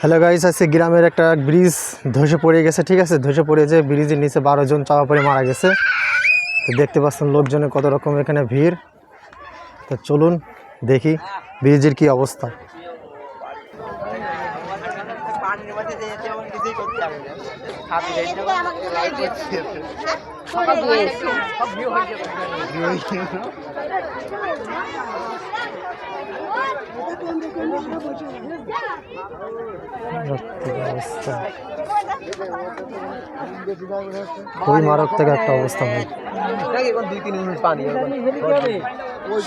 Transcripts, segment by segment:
Hello guys আছে গ্রামের একটা ব্রিজ ধসে পড়ে গেছে ঠিক আছে? ধসে পড়ে যে ব্রিজের নিচে বারো জন চাপা পড়ে মারা গেছে। তো দেখতে পাচ্ছেন লোকজনের কত রকম এখানে ভিড়। তো চলুন দেখি ব্রিজের কি অবস্থা। খুবই মারাত্মক একটা অবস্থা ভাই।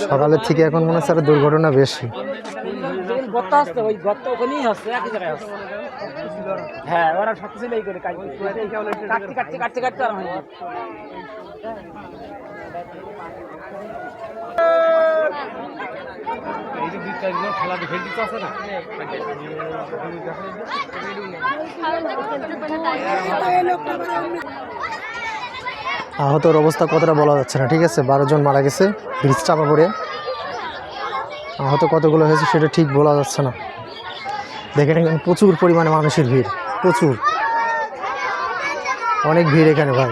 সকালের থেকে এখন মনে হচ্ছে আরও দুর্ঘটনা বেশি। হ্যাঁ ওরা সব কিছু এই করে কাটতে কাটতে কাটতে কাটতে আর হয়নি আহতর অবস্থা কতটা বলা যাচ্ছে না, ঠিক আছে? বারো জন মারা গেছে, ব্রিজ চাপা পড়ে। আহত কতগুলো হয়েছে সেটা ঠিক বলা যাচ্ছে না। দেখেন এখানে প্রচুর পরিমাণে মানুষের ভিড়, প্রচুর। অনেক ভিড় এখানে ভাই।